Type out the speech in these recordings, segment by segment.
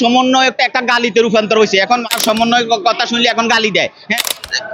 সমন্বয়কটা একটা গালিতে রূপান্তর হয়েছে। এখন সমন্বয় কথা শুনলে এখন গালি দেয়। হ্যাঁ?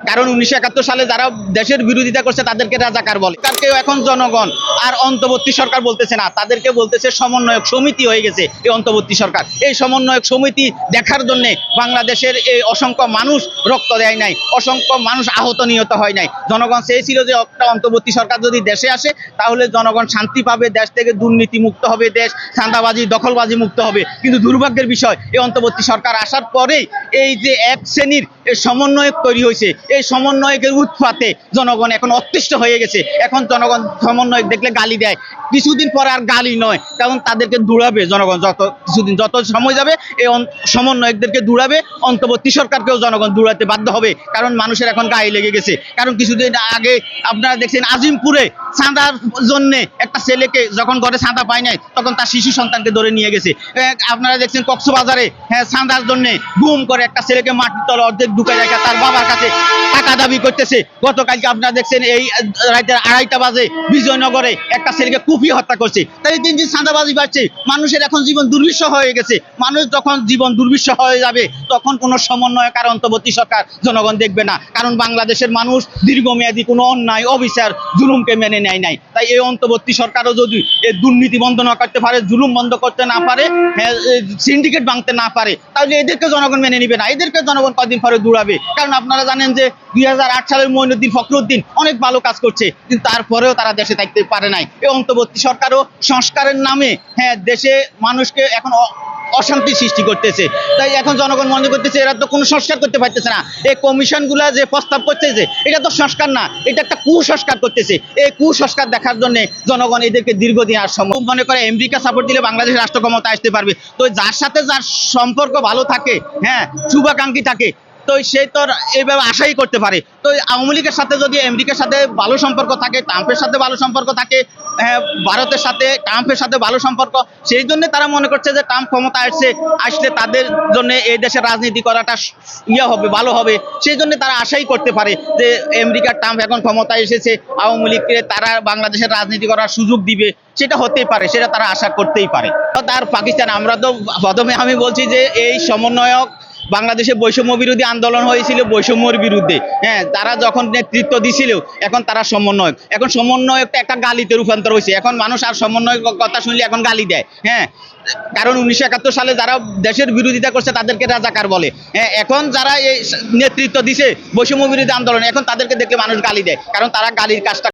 কারণ উনিশশো একাত্তর সালে যারা দেশের বিরোধিতা করছে, তাদেরকে রাজাকার বলে। তাদেরকেও এখন জনগণ আর অন্তর্বর্তী সরকার বলতেছে না। তাদেরকে বলতেছে সমন্বয়ক সমিতি হয়ে গেছে এই অন্তর্বর্তী সরকার। এই সমন্বয়ক সমিতি দেখার জন্য বাংলাদেশের এই অসংখ্য মানুষ রক্ত দেয় নাই, অসংখ্য মানুষ আহত নিহত হয় নাই। জনগণ চেয়েছিল যে একটা অন্তর্বর্তী সরকার যদি দেশে আসে, তাহলে জনগণ শান্তি পাবে, দেশ থেকে দুর্নীতি মুক্ত হবে, দেশ চাঁদাবাজি, দখলবাজি মুক্ত হবে। কিন্তু দুর্ভাগ্যের বিষয়, এই অন্তর্বর্তী সরকার আসার পরেই এই যে এক শ্রেণির সমন্বয়ক তৈরি হয়েছে এই সমন্বয়কের উৎপাতে জনগণ এখন অতিষ্ঠ হয়ে গেছে। এখন জনগণ সমন্বয়ক দেখলে গালি দেয়। কিছুদিন পরে আর গালি নয়, কারণ তাদেরকে দূরাবে জনগণ। যত কিছুদিন যত সময় যাবে, এই সমন্বয়কদেরকে দূরাবে, অন্তর্বর্তী সরকারকেও জনগণ দূরাতে বাধ্য হবে। কারণ মানুষের এখন গায়ে লেগে গেছে। কারণ কিছুদিন আগে আপনারা দেখছেন আজিমপুরে চাঁদার জন্য একটা ছেলেকে যখন ঘরে চাঁদা পায় নাই, তখন তার শিশু সন্তানকে ধরে নিয়ে গেছে। আপনারা দেখছেন কক্সবাজারে হ্যাঁ চাঁদার জন্য গুম করে একটা ছেলেকে মাটির তলে অর্ধেক ঢুকে রেখে তার বাবার কাছে টাকা দাবি করতেছে। গতকালকে আপনারা দেখছেন এই রাতের আড়াইটা বাজে বিজয়নগরে একটা ছেলেকে কুপিয়ে হত্যা করছে। তাই দিন দিন চাঁদাবাজি বাড়ছে। মানুষের এখন জীবন দুর্বিষহ হয়ে গেছে। মানুষ যখন জীবন দুর্বিষহ হয়ে যাবে, তখন কোনো সমন্বয়ক আর অন্তর্বর্তী সরকার জনগণ দেখবে না। কারণ বাংলাদেশের মানুষ দীর্ঘমেয়াদী কোনো অন্যায়, অবিচার, জুলুমকে মেনে নেয় নাই। তাই এই অন্তর্বর্তী সরকারও যদি এই দুর্নীতি বন্ধ না করতে পারে, জুলুম বন্ধ করতে না পারে সিন্ডিকেট ভাঙতে না পারে, তাহলে এদেরকে জনগণ মেনে নিবে না। এদেরকে জনগণ কদিন পরে দূরাবে কারণ আপনারা জানেন যে দুই হাজার আট সালের মইনুদ্দিন ফখরুদ্দিন অনেক ভালো কাজ করছে, কিন্তু তারপরেও তারা দেশে থাকতে পারে নাই। এই অন্তর্বর্তী সরকারও সংস্কারের নামে হ্যাঁ দেশে মানুষকে এখন অশান্তি সৃষ্টি করতেছে। তাই এখন জনগণ মনে করতেছে এরা তো কোনো সংস্কার করতে পারতেছে না। এই কমিশনগুলা যে প্রস্তাব করতেছে এটা তো সংস্কার না, এটা একটা কুসংস্কার করতেছে। এই কুসংস্কার দেখার জন্য জনগণ এদেরকে দীর্ঘদিন আর সম্ভব মনে করে আমেরিকা সাপোর্ট দিলে বাংলাদেশ রাষ্ট্র ক্ষমতা আসতে পারবে। তো যার সাথে যার সম্পর্ক ভালো থাকে হ্যাঁ শুভাকাঙ্ক্ষী থাকে তো সে তো এইভাবে আশাই করতে পারে। তো আওয়ামী লীগের সাথে যদি আমেরিকার সাথে ভালো সম্পর্ক থাকে ট্রাম্পের সাথে ভালো সম্পর্ক থাকে হ্যাঁ, ভারতের সাথে ট্রাম্পের সাথে ভালো সম্পর্ক সেই জন্য তারা মনে করছে যে ট্রাম্প ক্ষমতা আসছে আসলে তাদের জন্য এই দেশে রাজনীতি করাটা ইয়ে হবে ভালো হবে। সেই জন্য তারা আশাই করতে পারে যে আমেরিকার ট্রাম্প এখন ক্ষমতায় এসেছে আওয়ামী লীগকে তারা বাংলাদেশের রাজনীতি করার সুযোগ দিবে সেটা হতেই পারে সেটা তারা আশা করতেই পারে। তার পাকিস্তান আমরা তো প্রথমে আমি বলছি যে এই সমন্বয়ক বাংলাদেশে বৈষম্য বিরোধী আন্দোলন হয়েছিল বৈষম্যর বিরুদ্ধে। হ্যাঁ তারা যখন নেতৃত্ব দিছিল, এখন তারা সমন্বয়ক। এখন সমন্বয়কটা একটা গালিতে রূপান্তর হয়েছে। এখন মানুষ আর সমন্বয়ক কথা শুনলে এখন গালি দেয়। হ্যাঁ কারণ উনিশশো একাত্তর সালে যারা দেশের বিরোধিতা করছে, তাদেরকে রাজাকার বলে। হ্যাঁ এখন যারা এই নেতৃত্ব দিছে, বৈষম্য বিরোধী আন্দোলন, এখন তাদেরকে দেখলে মানুষ গালি দেয়। কারণ তারা গালির কাজটা